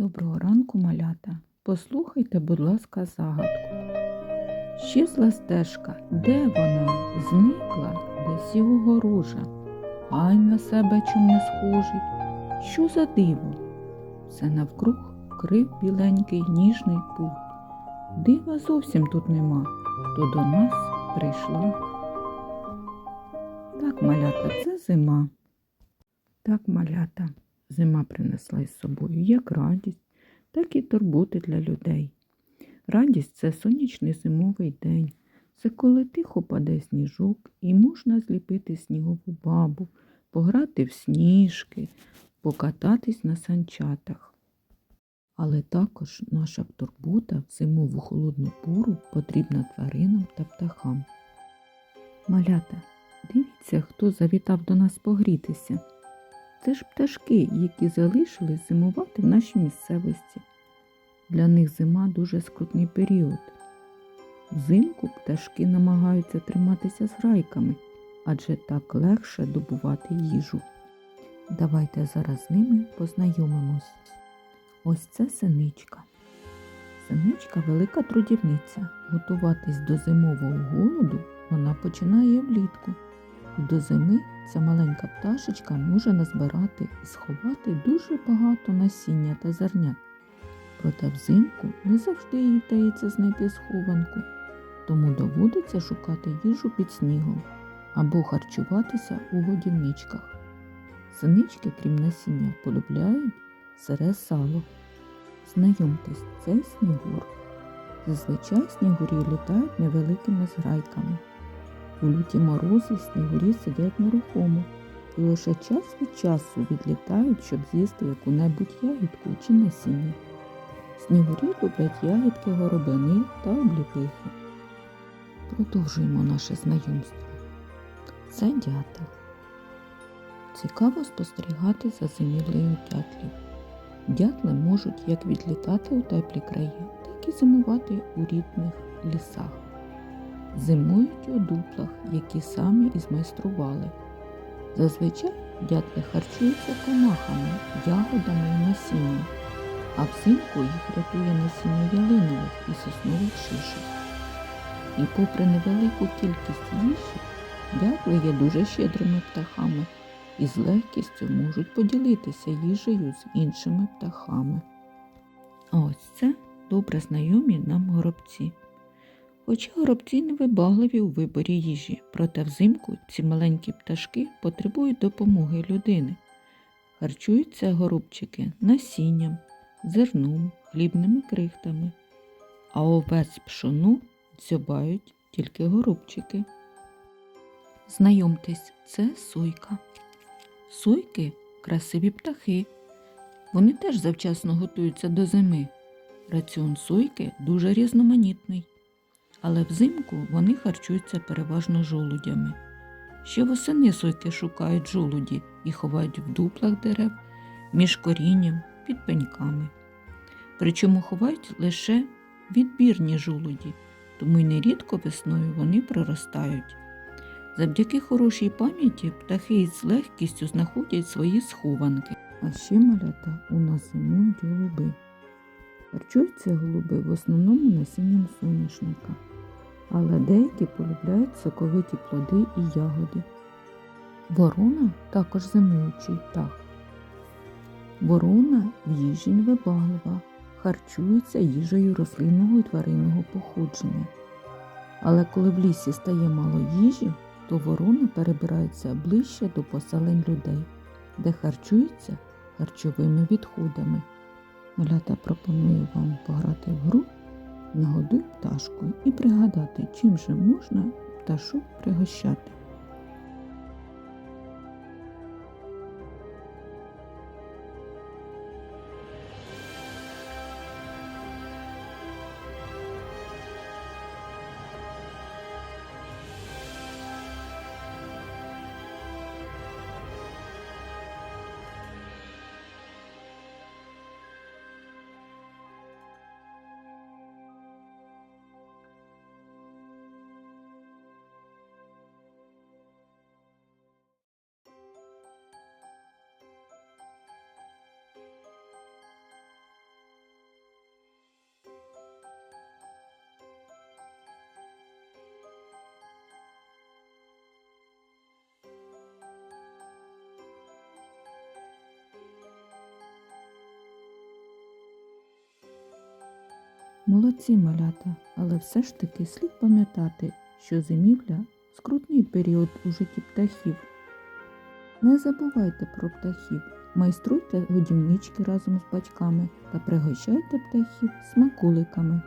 Доброго ранку, малята. Послухайте, будь ласка, загадку. Щезла стежка, де вона? Зникла, десь і огорожа. Ай на себе чом не схожий. Що за диво? Все навкруг вкрив біленький ніжний пух. Дива зовсім тут нема, то до нас прийшла. Так, малята, це зима. Так, малята, зима принесла із собою як радість, так і турботи для людей. Радість це сонячний зимовий день. Це коли тихо паде сніжок і можна зліпити снігову бабу, пограти в сніжки, покататись на санчатах. Але також наша турбота в зимову холодну пору потрібна тваринам та птахам. Малята, дивіться, хто завітав до нас погрітися. Це ж пташки, які залишились зимувати в нашій місцевості. Для них зима дуже скрутний період. Взимку пташки намагаються триматися з грайками, адже так легше добувати їжу. Давайте зараз з ними познайомимось. Ось це синичка. Синичка велика трудівниця. Готуватись до зимового голоду вона починає влітку. До зими ця маленька пташечка може назбирати і сховати дуже багато насіння та зернят. Проте взимку не завжди їй вдається знайти схованку, тому доводиться шукати їжу під снігом або харчуватися у годівничках. Синички, крім насіння, полюбляють сире сало. Знайомтесь, це снігур. Зазвичай снігурі літають невеликими зграйками. У люті морози снігурі сидять нерухомо і лише час від часу відлітають, щоб з'їсти яку-небудь ягідку чи насіння. Снігурі люблять ягідки горобини та обліпихи. Продовжуємо наше знайомство. Це дятел. Цікаво спостерігати за зимівлею дятлів. Дятли можуть як відлітати у теплі краї, так і зимувати у рідних лісах. Зимують у дуплах, які самі і змайстрували. Зазвичай дятли харчуються комахами, ягодами і насінням, а взимку їх рятує насіння ялинових і соснових шишок. І попри невелику кількість їжі, дятли є дуже щедрими птахами і з легкістю можуть поділитися їжею з іншими птахами. А ось це добре знайомі нам горобці. Хоча горобці не вибагливі у виборі їжі, проте взимку ці маленькі пташки потребують допомоги людини. Харчуються горобчики насінням, зерном, хлібними крихтами, а овець пшону дзьобають тільки горобчики. Знайомтесь, це сойка. Сойки красиві птахи. Вони теж завчасно готуються до зими. Раціон сойки дуже різноманітний, але взимку вони харчуються переважно жолудями. Ще восени сойки шукають жолуді і ховають в дуплах дерев, між корінням, під пеньками. Причому ховають лише відбірні жолуді, тому й нерідко весною вони проростають. Завдяки хорошій пам'яті птахи із легкістю знаходять свої схованки. А ще малята у нас зимують голуби. Харчуються голуби в основному насінням соняшника, але деякі полюбляють соковиті плоди і ягоди. Ворона також зимуючий птах. Ворона в їжі невибаглива, харчується їжею рослинного і тваринного походження. Але коли в лісі стає мало їжі, то ворона перебирається ближче до поселень людей, де харчується харчовими відходами. Малята пропоную вам пограти в гру Нагодуй пташку і пригадати, чим же можна пташок пригощати. Молодці малята, але все ж таки слід пам'ятати, що зимівля скрутний період у житті птахів. Не забувайте про птахів, майструйте годівнички разом з батьками та пригощайте птахів смакуликами.